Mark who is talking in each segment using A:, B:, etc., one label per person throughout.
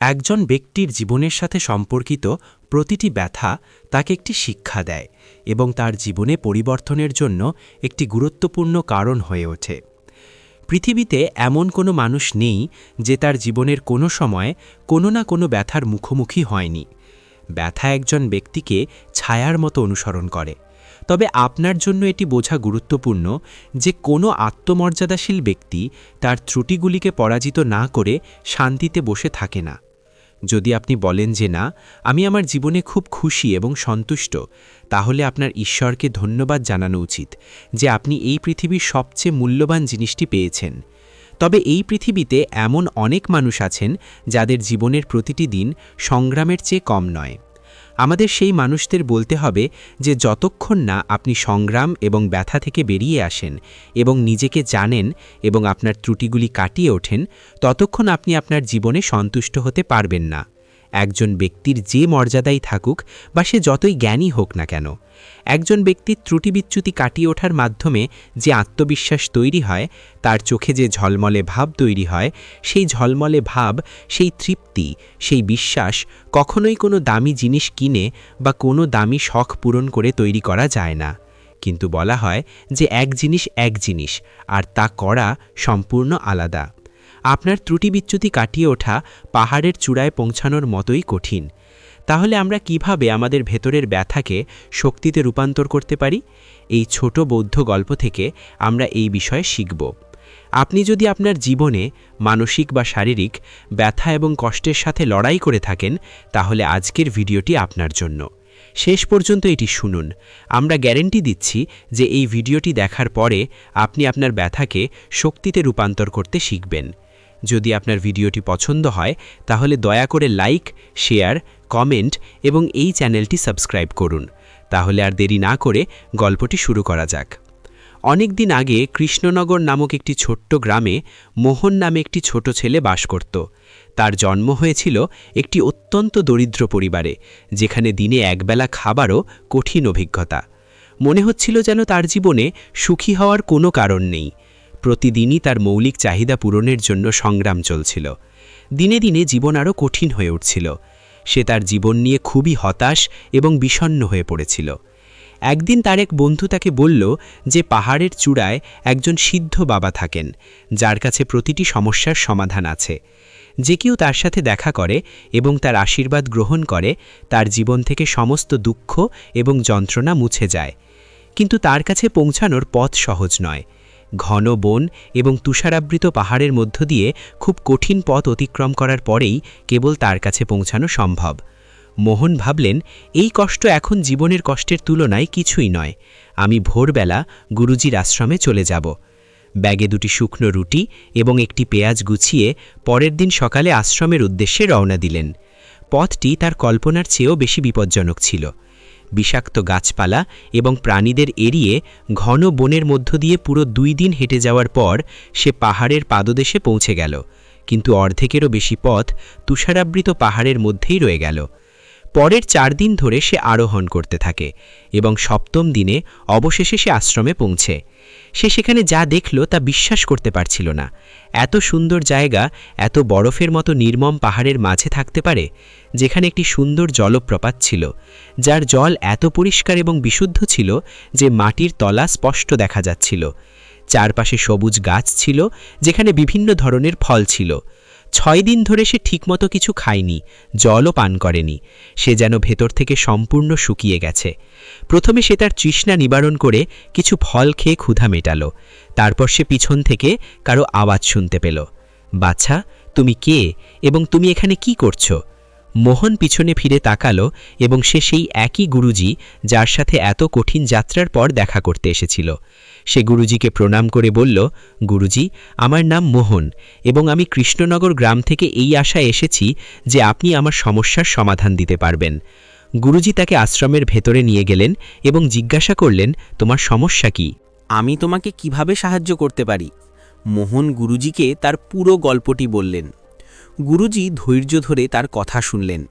A: একজন ব্যক্তির জীবনের সাথে সম্পর্কিত প্রতিটি ব্যথা তাকে একটি শিক্ষা দেয় এবং তার জীবনে পরিবর্তনের জন্য একটি গুরুত্বপূর্ণ কারণ হয়ে ওঠে। পৃথিবীতে এমন কোনো মানুষ নেই যে তার জীবনের কোনো সময় কোনো না কোনো ব্যথার মুখোমুখি হয়নি। ব্যথা একজন ব্যক্তিকে ছায়ার মতো অনুসরণ করে। তবে আপনার জন্য এটি বোঝা গুরুত্বপূর্ণ যে কোনো আত্মমর্যাদাশীল ব্যক্তি তার ত্রুটিগুলিকে পরাজিত না করে শান্তিতে বসে থাকে না। যদি আপনি বলেন যে না, আমি আমার জীবনে খুব খুশি এবং সন্তুষ্ট, তাহলে আপনার ঈশ্বরকে ধন্যবাদ জানানো উচিত যে আপনি এই পৃথিবীর সবচেয়ে মূল্যবান জিনিসটি পেয়েছেন। তবে এই পৃথিবীতে এমন অনেক মানুষ আছেন যাদের জীবনের প্রতিটি দিন সংগ্রামের চেয়ে কম নয়। আমাদের সেই মানুষদের বলতে হবে যে যতক্ষণ না আপনি সংগ্রাম এবং ব্যথা থেকে বেরিয়ে আসেন এবং নিজেকে জানেন এবং আপনার ত্রুটিগুলি কাটিয়ে ওঠেন, ততক্ষণ আপনি আপনার জীবনে সন্তুষ্ট হতে পারবেন না। একজন ব্যক্তির যে মর্যাদাই থাকুক বা সে যতই জ্ঞানী হোক না কেন, একজন ব্যক্তির ত্রুটি বিচ্যুতি কাটিয়ে ওঠার মাধ্যমে যে আত্মবিশ্বাস তৈরি হয়, তার চোখে যে ঝলমলে ভাব তৈরি হয়, সেই ঝলমলে ভাব, সেই তৃপ্তি, সেই বিশ্বাস কখনোই কোনো দামি জিনিস কিনে বা কোনো দামি শখ পূরণ করে তৈরি করা যায় না। কিন্তু বলা হয় যে এক জিনিস এক জিনিস, আর তা করা সম্পূর্ণ আলাদা। আপনার ত্রুটি বিচ্যুতি কাটিয়ে ওঠা পাহাড়ের চূড়ায় পৌঁছানোর মতোই কঠিন। তাহলে আমরা কীভাবে আমাদের ভেতরের ব্যথাকে শক্তিতে রূপান্তর করতে পারি? এই ছোট বৌদ্ধ গল্প থেকে আমরা এই বিষয়ে শিখব। আপনি যদি আপনার জীবনে মানসিক বা শারীরিক ব্যথা এবং কষ্টের সাথে লড়াই করে থাকেন, তাহলে আজকের ভিডিওটি আপনার জন্য। শেষ পর্যন্ত এটি শুনুন। আমরা গ্যারেন্টি দিচ্ছি যে এই ভিডিওটি দেখার পরে আপনি আপনার ব্যথাকে শক্তিতে রূপান্তর করতে শিখবেন। যদি আপনার ভিডিওটি পছন্দ হয়, তাহলে দয়া করে লাইক, শেয়ার, কমেন্ট এবং এই চ্যানেলটি সাবস্ক্রাইব করুন। তাহলে আর দেরি না করে গল্পটি শুরু করা যাক। অনেক দিন আগে কৃষ্ণনগর নামক একটি ছোট্ট গ্রামে মোহন নামে একটি ছোট ছেলে বাস করত। তার জন্ম হয়েছিল একটি অত্যন্ত দরিদ্র পরিবারে, যেখানে দিনে একবেলা খাবারও কঠিন অভিজ্ঞতা। মনে হচ্ছিল যেন তার জীবনে সুখী হওয়ার কোনো কারণ নেই। প্রতিদিনই তার মৌলিক চাহিদা পূরণের জন্য সংগ্রাম চলছিল। দিনে দিনে জীবন আরও কঠিন হয়ে উঠছিল। সে তার জীবন নিয়ে খুবই হতাশ এবং বিষণ্ন হয়ে পড়েছিল। একদিন তার এক বন্ধু তাকে বলল যে পাহাড়ের চূড়ায় একজন সিদ্ধ বাবা থাকেন, যার কাছে প্রতিটি সমস্যার সমাধান আছে। যে কেউ তার সাথে দেখা করে এবং তার আশীর্বাদ গ্রহণ করে, তার জীবন থেকে সমস্ত দুঃখ এবং যন্ত্রণা মুছে যায়। কিন্তু তার কাছে পৌঁছানোর পথ সহজ নয়। ঘন বন এবং তুষারাবৃত পাহাড়ের মধ্য দিয়ে খুব কঠিন পথ অতিক্রম করার পরেই কেবল তার কাছে পৌঁছানো সম্ভব। মোহন ভাবলেন, এই কষ্ট এখন জীবনের কষ্টের তুলনায় কিছুই নয়। আমি ভোরবেলা গুরুজির আশ্রমে চলে যাব। ব্যাগে দুটি শুকনো রুটি এবং একটি পেঁয়াজ গুছিয়ে পরের দিন সকালে আশ্রমের উদ্দেশ্যে রওনা দিলেন। পথটি তার কল্পনার চেয়েও বেশি বিপজ্জনক ছিল। বিষাক্ত গাছপালা এবং প্রাণীদের এড়িয়ে ঘন বনের মধ্য দিয়ে পুরো দুই দিন হেঁটে যাওয়ার পর সে পাহাড়ের পাদদেশে পৌঁছে গেল। কিন্তু অর্ধেকেরও বেশি পথ তুষারাবৃত পাহাড়ের মধ্যেই রয়ে গেল। পরের চার দিন ধরে সে আরোহণ করতে থাকে এবং সপ্তম দিনে অবশেষে সে আশ্রমে পৌঁছে। সে সেখানে যা দেখল তা বিশ্বাস করতে পারছিল না। এত সুন্দর জায়গা, এত বরফের মতো নির্মম পাহাড়ের মাঝে থাকতে পারে, যেখানে একটি সুন্দর জলপ্রপাত ছিল, যার জল এত পরিষ্কার এবং বিশুদ্ধ ছিল যে মাটির তলা স্পষ্ট দেখা যাচ্ছিল। চারপাশে সবুজ গাছ ছিল, যেখানে বিভিন্ন ধরনের ফল ছিল। ছয় দিন ধরে সে ঠিকমতো কিছু খায়নি, জলও পান করেনি, সে যেন ভেতর থেকে সম্পূর্ণ শুকিয়ে গেছে। প্রথমে সে তার তৃষ্ণা নিবারণ করে কিছু ফল খেয়ে ক্ষুধা মেটাল, তারপর সে পিছন থেকে কারও আওয়াজ শুনতে পেল। বাচ্চা তুমি কে এবং তুমি এখানে কি করছ? মোহন পিছনে ফিরে তাকালো এবং সে সেই একই গুরুজি যার সাথে এত কঠিন যাত্রার পর দেখা করতে এসেছিল। সে গুরুজিকে প্রণাম করে বলল, গুরুজি, আমার নাম মোহন এবং আমি কৃষ্ণনগর গ্রাম থেকে এই আশায় এসেছি যে আপনি আমার সমস্যার সমাধান দিতে পারবেন গুরুজি তাকে আশ্রমের ভেতরে নিয়ে গেলেন এবং জিজ্ঞাসা করলেন, তোমার সমস্যা কি?
B: আমি তোমাকে কীভাবে সাহায্য করতে পারি মোহন গুরুজিকে তার পুরো গল্পটি বললেন। গুরুজি ধৈর্য ধরে তার কথা শুনলেন।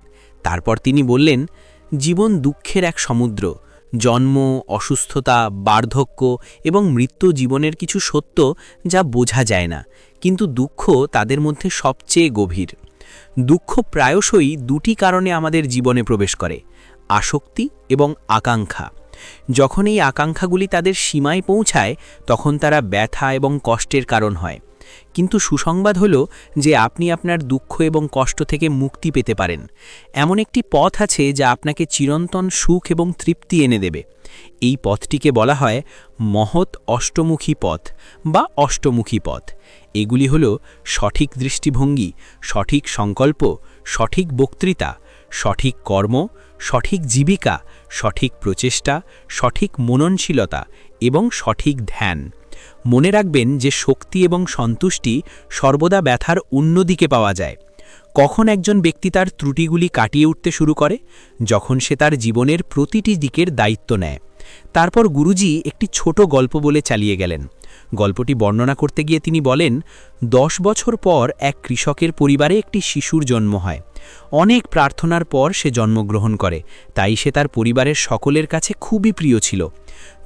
B: তারপর তিনি বললেন, জীবন দুঃখের এক সমুদ্র। জন্ম, অসুস্থতা, বার্ধক্য এবং মৃত্যু জীবনের কিছু সত্য যা বোঝা যায় না, কিন্তু দুঃখ তাদের মধ্যে সবচেয়ে গভীর।
A: দুঃখ প্রায়শই দুটি কারণে আমাদের জীবনে প্রবেশ করে, আসক্তি এবং আকাঙ্ক্ষা। যখন এই আকাঙ্ক্ষাগুলি তাদের সীমায় পৌঁছায়, তখন তারা ব্যথা এবং কষ্টের কারণ হয়। কিন্তু সুসংবাদ হল যে আপনি আপনার দুঃখ এবং কষ্ট থেকে মুক্তি পেতে পারেন। এমন একটি পথ আছে যা আপনাকে চিরন্তন সুখ এবং তৃপ্তি এনে দেবে। এই পথটিকে বলা হয় মহৎ অষ্টমুখী পথ বা অষ্টমুখী পথ। এগুলি হল সঠিক দৃষ্টিভঙ্গি, সঠিক সংকল্প, সঠিক বক্তৃতা, সঠিক কর্ম, সঠিক জীবিকা, সঠিক প্রচেষ্টা, সঠিক মননশীলতা এবং সঠিক ধ্যান। মনে রাখবেন যে শক্তি এবং সন্তুষ্টি সর্বদা ব্যথার অন্যদিকে পাওয়া যায়। কখন একজন ব্যক্তি তার ত্রুটিগুলি কাটিয়ে উঠতে শুরু করে? যখন সে তার জীবনের প্রতিটি দিকের দায়িত্ব নেয়। তারপর গুরুজি একটি ছোট গল্প বলে চালিয়ে গেলেন। গল্পটি বর্ণনা করতে গিয়ে তিনি বলেন, দশ বছর পর এক কৃষকের পরিবারে একটি শিশুর জন্ম হয়। অনেক প্রার্থনার পর সে জন্মগ্রহণ করে। তাই সে তার পরিবারের সকলের কাছে খুবই প্রিয় ছিল।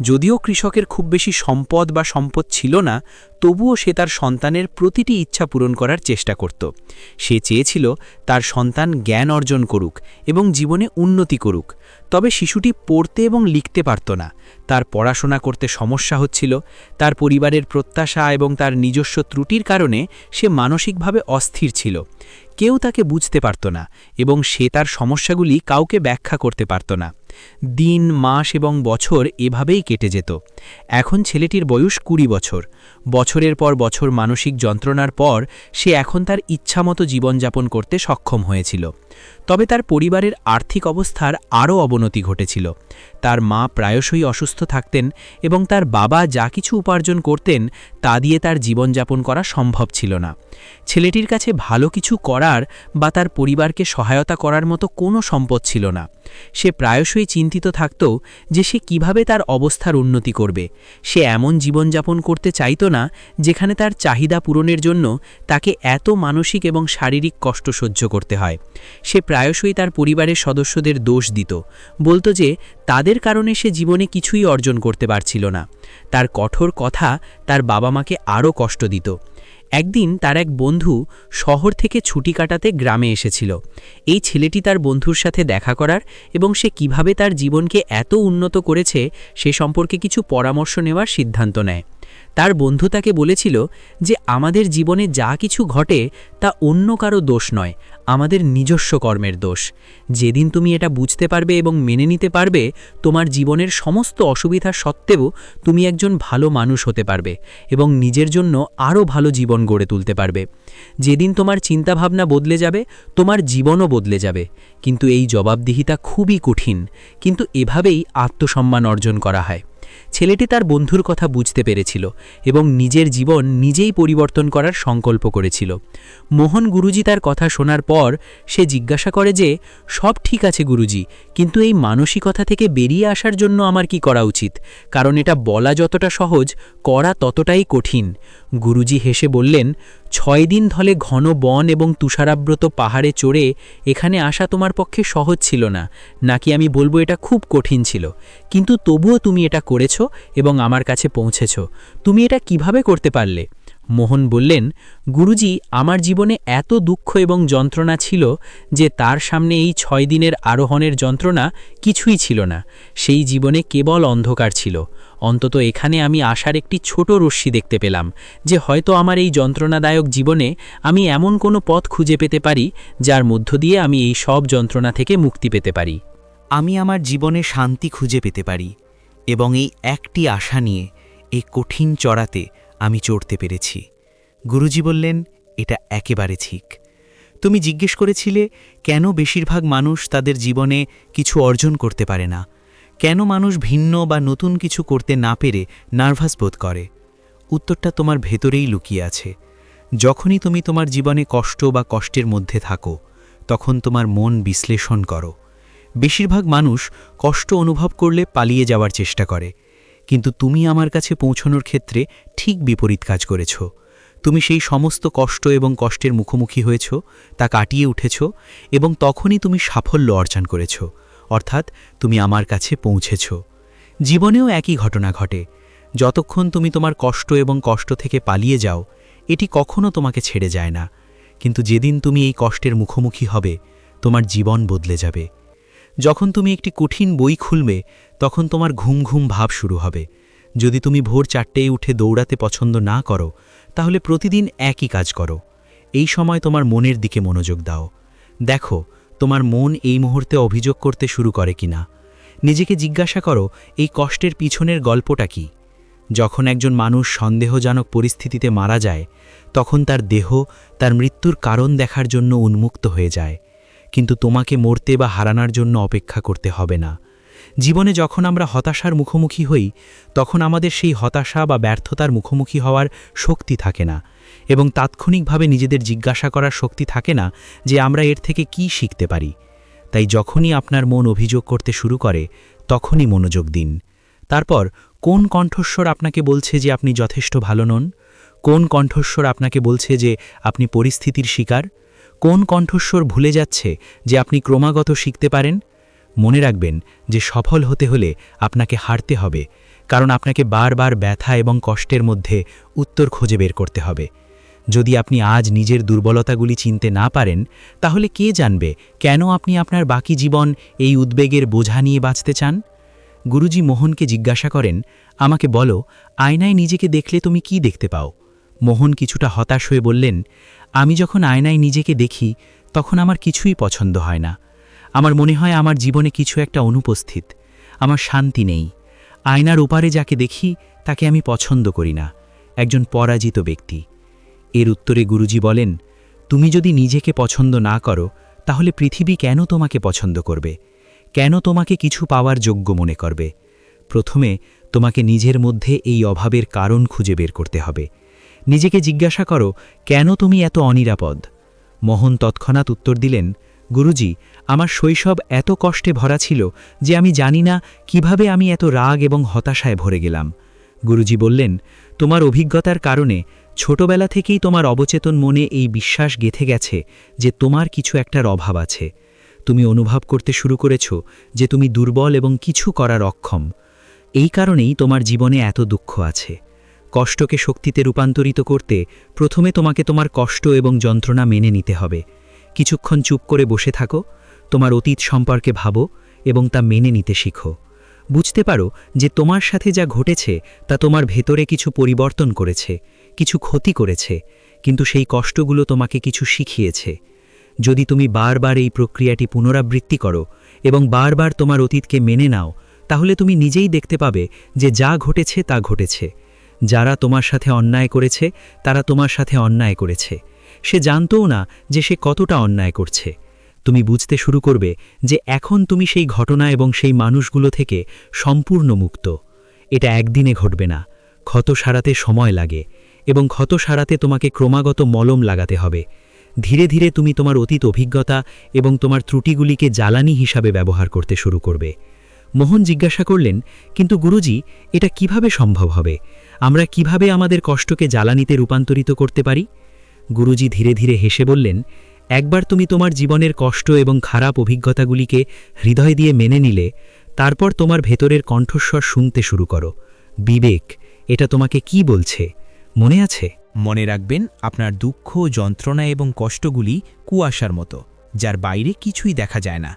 A: যদিও কৃষকের খুব বেশি সম্পদ বা সম্পদ ছিল না, তবুও সে তার সন্তানের প্রতিটি ইচ্ছা পূরণ করার চেষ্টা করত। সে চেয়েছিল তার সন্তান জ্ঞান অর্জন করুক এবং জীবনে উন্নতি করুক। তবে শিশুটি পড়তে এবং লিখতে পারত না। তার পড়াশোনা করতে সমস্যা হচ্ছিল। তার পরিবারের প্রত্যাশা এবং তার নিজস্ব ত্রুটির কারণে সে মানসিকভাবে অস্থির ছিল। কেউ তাকে বুঝতে পারত না এবং সে তার সমস্যাগুলি কাউকে ব্যাখ্যা করতে পারত না। দিন, মাস এবং বছর এভাবেই কেটে যেত। এখন ছেলেটির বয়স কুড়ি বছর। বছরের পর বছর মানসিক যন্ত্রণার পর সে এখন তার ইচ্ছামতো জীবনযাপন করতে সক্ষম হয়েছিল। তবে তার পরিবারের আর্থিক অবস্থার আরও অবনতি ঘটেছিল। তার মা প্রায়শই অসুস্থ থাকতেন এবং তার বাবা যা কিছু উপার্জন করতেন তা দিয়ে তার জীবনযাপন করা সম্ভব ছিল না। ছেলেটির কাছে ভালো কিছু করার বা তার পরিবারকে সহায়তা করার মতো কোনো সম্পদ ছিল না। সে প্রায়শই চিন্তিত থাকত যে সে কীভাবে তার অবস্থার উন্নতি করবে। সে এমন জীবনযাপন করতে চাইত না যেখানে তার চাহিদা পূরণের জন্য তাকে এত মানসিক এবং শারীরিক কষ্ট সহ্য করতে হয়। সে প্রায়শই তার পরিবারের সদস্যদের দোষ দিত, বলতো যে তাদের কারণে সে জীবনে কিছুই অর্জন করতে পারছিল না। তার কঠোর কথা তার বাবা মাকে আরও কষ্ট দিত। একদিন তার এক বন্ধু শহর থেকে ছুটি কাটাতে গ্রামে এসেছিল। এই ছেলেটি তার বন্ধুর সাথে দেখা করার এবং সে কীভাবে তার জীবনকে এত উন্নত করেছে সে সম্পর্কে কিছু পরামর্শ নেওয়ার সিদ্ধান্ত নেয়। তার বন্ধু তাকে বলেছিল যে আমাদের জীবনে যা কিছু ঘটে তা অন্য কারও দোষ নয়, আমাদের নিজস্ব কর্মের দোষ। যেদিন তুমি এটা বুঝতে পারবে এবং মেনে নিতে পারবে, তোমার জীবনের সমস্ত অসুবিধা সত্ত্বেও তুমি একজন ভালো মানুষ হতে পারবে এবং নিজের জন্য আরও ভালো জীবন গড়ে তুলতে পারবে। যেদিন তোমার চিন্তাভাবনা বদলে যাবে, তোমার জীবনও বদলে যাবে। কিন্তু এই জবাবদিহিতা খুবই কঠিন, কিন্তু এভাবেই আত্মসম্মান অর্জন করা হয়। ছেলেটি তার বন্ধুর কথা বুঝতে পেরেছিল এবং নিজের জীবন নিজেই পরিবর্তন করার সংকল্প করেছিল। মোহন গুরুজি তার কথা শোনার পর সে জিজ্ঞাসা করে যে, সব ঠিক আছে গুরুজি, কিন্তু এই মানসিকতা থেকে বেরিয়ে আসার জন্য আমার কি করা উচিত? কারণ এটা বলা যতটা সহজ, করা ততটাই কঠিন। গুরুজি হেসে বললেন ছয় দিন ধলে ঘন বন এবং তুষারাব্রত পাহাড়ে চড়ে এখানে আসা তোমার পক্ষে সহজ ছিল না, নাকি আমি বলব এটা খুব কঠিন ছিল। কিন্তু তবুও তুমি এটা করেছ এবং আমার কাছে পৌঁছেছ। তুমি এটা কীভাবে করতে পারলে? মোহন বললেন, গুরুজি, আমার জীবনে এত দুঃখ এবং যন্ত্রণা ছিল যে তার সামনে এই ছয় দিনের আরোহণের যন্ত্রণা কিছুই ছিল না। সেই জীবনে কেবল অন্ধকার ছিল। অন্তত এখানে আমি আশার একটি ছোট রশ্মি দেখতে পেলাম, যে হয়তো আমার এই যন্ত্রণাদায়ক জীবনে আমি এমন কোনো পথ খুঁজে পেতে পারি, যার মধ্য দিয়ে আমি এই সব যন্ত্রণা থেকে মুক্তি পেতে পারি।
C: আমি আমার জীবনে শান্তি খুঁজে পেতে পারি এবং এই একটি আশা নিয়ে, এই কঠিন চড়াতে আমি চড়তে পেরেছি। গুরুজি বললেন, এটা একেবারে ঠিক। তুমি জিজ্ঞেস করেছিলে, কেন বেশিরভাগ মানুষ তাদের জীবনে কিছু অর্জন করতে পারে না? কেন মানুষ ভিন্ন বা নতুন কিছু করতে না পেরে নার্ভাস বোধ করে? উত্তরটা তোমার ভেতরেই লুকিয়ে আছে। যখনই তুমি তোমার জীবনে কষ্ট বা কষ্টের মধ্যে থাকো, তখন তোমার মন বিশ্লেষণ করো। বেশিরভাগ মানুষ কষ্ট অনুভব করলে পালিয়ে যাওয়ার চেষ্টা করে। কিন্তু তুমি আমার কাছে পৌঁছানোর ক্ষেত্রে ঠিক বিপরীত কাজ করেছ। তুমি সেই সমস্ত কষ্ট এবং কষ্টের মুখোমুখি হয়েছ, তা কাটিয়ে উঠেছ এবং তখনই তুমি সাফল্য অর্জন করেছ, অর্থাৎ তুমি আমার কাছে পৌঁছেছ। জীবনেও একই ঘটনা ঘটে। যতক্ষণ তুমি তোমার কষ্ট এবং কষ্ট থেকে পালিয়ে যাও, এটি কখনো তোমাকে ছেড়ে যায় না। কিন্তু যেদিন তুমি এই কষ্টের মুখোমুখি হবে, তোমার জীবন বদলে যাবে। যখন তুমি একটি কঠিন বই খুলবে তখন তোমার ঘুম ঘুম ভাব শুরু হবে। যদি তুমি ভোর চারটেয় উঠে দৌড়াতে পছন্দ না করো, তাহলে প্রতিদিন একই কাজ করো। এই সময় তোমার মনের দিকে মনোযোগ দাও। দেখো, তোমার মন এই মুহূর্তে অভিযোগ করতে শুরু করে কিনা। নিজেকে জিজ্ঞাসা করো, এই কষ্টের পিছনের গল্পটা কি? যখন একজন মানুষ সন্দেহজনক পরিস্থিতিতে মারা যায়, তখন তার দেহ, তার মৃত্যুর কারণ দেখার জন্য উন্মুক্ত হয়ে যায়। কিন্তু তোমাকে মরতে বা হারানোর জন্য অপেক্ষা করতে হবে না। জীবনে যখন আমরা হতাশার মুখোমুখি হই, তখন আমাদের সেই হতাশা বা ব্যর্থতার মুখোমুখি হওয়ার শক্তি থাকে না এবং তাৎক্ষণিকভাবে নিজেদের জিজ্ঞাসা করার শক্তি থাকে না যে আমরা এর থেকে কি শিখতে পারি। তাই যখনই আপনার মন অভিযোগ করতে শুরু করে, তখনই মনোযোগ দিন। তারপর, কোন কণ্ঠস্বর আপনাকে বলছে যে আপনি যথেষ্ট ভালো নন? কোন কণ্ঠস্বর আপনাকে বলছে যে আপনি পরিস্থিতির শিকার? কোন কণ্ঠস্বর ভুলে যাচ্ছে যে আপনি ক্রমাগত শিখতে পারেন? মনে রাখবেন যে সফল হতে হলে আপনাকে হারতে হবে, কারণ আপনাকে বারবার ব্যথা এবং কষ্টের মধ্যে উত্তর খুঁজে বের করতে হবে। যদি আপনি আজ নিজের দুর্বলতাগুলি চিনতে না পারেন, তাহলে কে জানবে কেন আপনি আপনার বাকি জীবন এই উদ্বেগের বোঝা নিয়ে বাঁচতে চান? গুরুজি মোহনকে জিজ্ঞাসা করেন, আমাকে বলো, আয়নায় নিজেকে দেখলে তুমি কি দেখতে পাও? মোহন কিছুটা হতাশ হয়ে বললেন, আমি যখন আয়নায় নিজেকে দেখি, তখন আমার কিছুই পছন্দ হয় না। আমার মনে হয় আমার জীবনে কিছু একটা অনুপস্থিত। আমার শান্তি নেই। আয়নার ওপারে যাকে দেখি, তাকে আমি পছন্দ করি না। একজন পরাজিত ব্যক্তি। এর উত্তরে গুরুজি বলেন, তুমি যদি নিজেকে পছন্দ না করো, তাহলে পৃথিবী কেন তোমাকে পছন্দ করবে? কেন তোমাকে কিছু পাওয়ার যোগ্য মনে করবে? প্রথমে, তোমাকে নিজের মধ্যে এই অভাবের কারণ খুঁজে বের করতে হবে। নিজেকে জিজ্ঞাসা করো, কেন তুমি এত অনিরাপদ? মোহন তৎক্ষণাৎ উত্তর দিলেন, গুরুজি আমার শৈশব এত কষ্টে ভরা ছিল যে আমি জানি না কীভাবে আমি এত রাগ এবং হতাশায় ভরে গেলাম। গুরুজি বললেন, তোমার অভিজ্ঞতার কারণে ছোটবেলা থেকেই তোমার অবচেতন মনে এই বিশ্বাস গেথে গেছে যে তোমার কিছু একটার অভাব আছে। তুমি অনুভব করতে শুরু করেছ যে তুমি দুর্বল এবং কিছু করার অক্ষম। এই কারণেই তোমার জীবনে এত দুঃখ আছে। কষ্টকে শক্তিতে রূপান্তরিত করতে প্রথমে তোমাকে তোমার কষ্ট এবং যন্ত্রণা মেনে নিতে হবে। কিছুক্ষণ চুপ করে বসে থাকো তোমার অতীত সম্পর্কে ভাবো এবং তা মেনে নিতে শিখো। বুঝতে পারো যে তোমার সাথে যা ঘটেছে, তা তোমার ভেতরে কিছু পরিবর্তন করেছে, কিছু ক্ষতি করেছে, কিন্তু সেই কষ্টগুলো তোমাকে কিছু শিখিয়েছে। যদি তুমি বারবার এই প্রক্রিয়াটি পুনরাবৃত্তি করো এবং বারবার তোমার অতীতকে মেনে নাও, তাহলে তুমি নিজেই দেখতে পাবে যে যা ঘটেছে, তা ঘটেছে। যারা তোমার সাথে অন্যায় করেছে, তারা তোমার সাথে অন্যায় করেছে। সে জানতও না যে সে কতটা অন্যায় করছে। তুমি বুঝতে শুরু করবে যে এখন তুমি সেই ঘটনা এবং সেই মানুষগুলো থেকে সম্পূর্ণ মুক্ত। এটা একদিনে ঘটবে না। ক্ষত সারাতে সময় লাগে এবং ক্ষত সারাতে তোমাকে ক্রমাগত মলম লাগাতে হবে। ধীরে ধীরে তুমি তোমার অতীত অভিজ্ঞতা এবং তোমার ত্রুটিগুলিকে জ্বালানি হিসাবে ব্যবহার করতে শুরু করবে। মোহন জিজ্ঞাসা করলেন, কিন্তু গুরুজি, এটা কীভাবে সম্ভব হবে? আমরা কীভাবে আমাদের কষ্টকে জ্বালানিতে রূপান্তরিত করতে পারি? গুরুজি ধীরে ধীরে হেসে বললেন একবার তুমি তোমার জীবনের কষ্ট এবং খারাপ অভিজ্ঞতাগুলিকে হৃদয় দিয়ে মেনে নিলে, তারপর তোমার ভেতরের কণ্ঠস্বর শুনতে শুরু করো। বিবেক, এটা তোমাকে কি বলছে? মনে আছে?
A: মনে রাখবেন, আপনার দুঃখ, যন্ত্রণা এবং কষ্টগুলি কুয়াশার মতো, যার বাইরে কিছুই দেখা যায় না।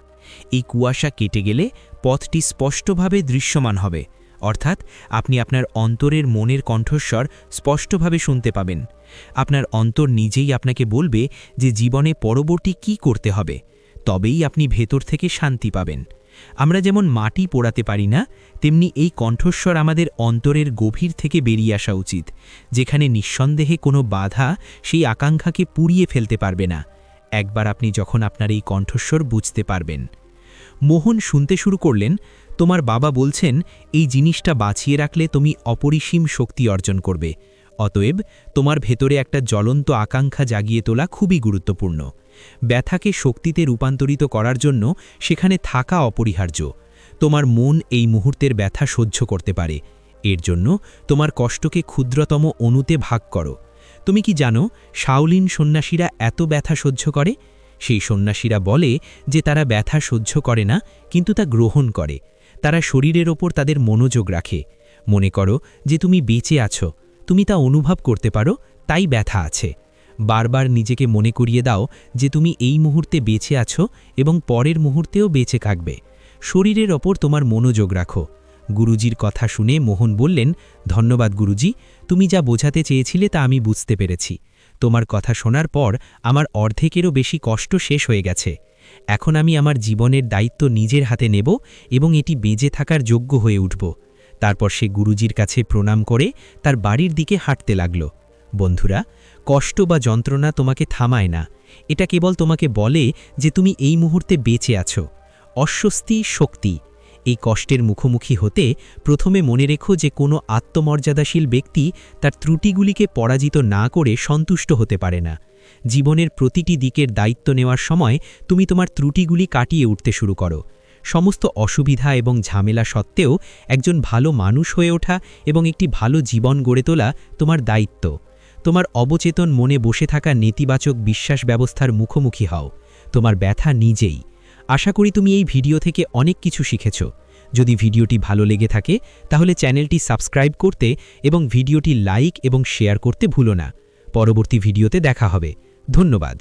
A: এই কুয়াশা কেটে গেলে পথটি স্পষ্টভাবে দৃশ্যমান হবে। অর্থাৎ আপনি আপনার অন্তরের মনের কণ্ঠস্বর স্পষ্টভাবে শুনতে পাবেন। আপনার অন্তর নিজেই আপনাকে বলবে যে জীবনে পরবর্তী কি করতে হবে, তবেই আপনি ভেতর থেকে শান্তি পাবেন। আমরা যেমন মাটি পোড়াতে পারি না, তেমনি এই কণ্ঠস্বর আমাদের অন্তরের গভীর থেকে বেরিয়ে আসা উচিত, যেখানে নিঃসন্দেহে কোনো বাধা সেই আকাঙ্ক্ষাকে পুড়িয়ে ফেলতে পারবে না। একবার আপনি যখন আপনার এই কণ্ঠস্বর বুঝতে পারবেন। মোহন শুনতে শুরু করলেন, তোমার বাবা বলছেন, এই জিনিসটা বাঁচিয়ে রাখলে তুমি অপরিসীম শক্তি অর্জন করবে। অতএব, তোমার ভেতরে একটা জ্বলন্ত আকাঙ্ক্ষা জাগিয়ে তোলা খুবই গুরুত্বপূর্ণ। ব্যথাকে শক্তিতে রূপান্তরিত করার জন্য সেখানে থাকা অপরিহার্য। তোমার মন এই মুহূর্তের ব্যথা সহ্য করতে পারে। এর জন্য তোমার কষ্টকে ক্ষুদ্রতম অণুতে ভাগ করো। তুমি কি জানো, শাওলিন সন্ন্যাসীরা এত ব্যথা সহ্য করে? সেই সন্ন্যাসীরা বলে যে তারা ব্যথা সহ্য করে না, কিন্তু তা গ্রহণ করে। তারা শরীরের ওপর তাদের মনোযোগ রাখে। মনে করো যে তুমি বেঁচে আছো। তুমি তা অনুভব করতে পারো, তাই ব্যথা আছে। বারবার নিজেকে মনে করিয়ে দাও যে তুমি এই মুহূর্তে বেঁচে আছো এবং পরের মুহূর্তেও বেঁচে থাকবে। শরীরের ওপর তোমার মনোযোগ রাখো। গুরুজির কথা শুনে মোহন বললেন, ধন্যবাদ গুরুজি, তুমি যা বোঝাতে চেয়েছিলে তা আমি বুঝতে পেরেছি। তোমার কথা শোনার পর আমার অর্ধেকেরও বেশি কষ্ট শেষ হয়ে গেছে। এখন আমি আমার জীবনের দায়িত্ব নিজের হাতে নেব এবং এটি বেঁচে থাকার যোগ্য হয়ে উঠব। তারপর সে গুরুজির কাছে প্রণাম করে তার বাড়ির দিকে হাঁটতে লাগল। বন্ধুরা, কষ্ট বা যন্ত্রণা তোমাকে থামায় না। এটা কেবল তোমাকে বলে যে তুমি এই মুহূর্তে বেঁচে আছো। অস্বস্তি, শক্তি এই কষ্টের মুখোমুখি হতে প্রথমে মনে রেখো যে কোনো আত্মমর্যাদাশীল ব্যক্তি তার ত্রুটিগুলিকে পরাজিত না করে সন্তুষ্ট হতে পারে না। জীবনের প্রতিটি দিকের দায়িত্ব নেওয়ার সময় তুমি তোমার ত্রুটিগুলি কাটিয়ে উঠতে শুরু করো। সমস্ত অসুবিধা এবং ঝামেলা সত্ত্বেও একজন ভালো মানুষ হয়ে ওঠা এবং একটি ভালো জীবন গড়ে তোলা তোমার দায়িত্ব। তোমার অবচেতন মনে বসে থাকা নেতিবাচক বিশ্বাস ব্যবস্থার মুখোমুখি হও। তোমার ব্যথা নিজেই। আশা করি তুমি এই ভিডিও থেকে অনেক কিছু শিখেছ। যদি ভিডিওটি ভালো লেগে থাকে, তাহলে চ্যানেলটি সাবস্ক্রাইব করতে এবং ভিডিওটি লাইক এবং শেয়ার করতে ভুলো না। পরবর্তী ভিডিওতে দেখা হবে। ধন্যবাদ।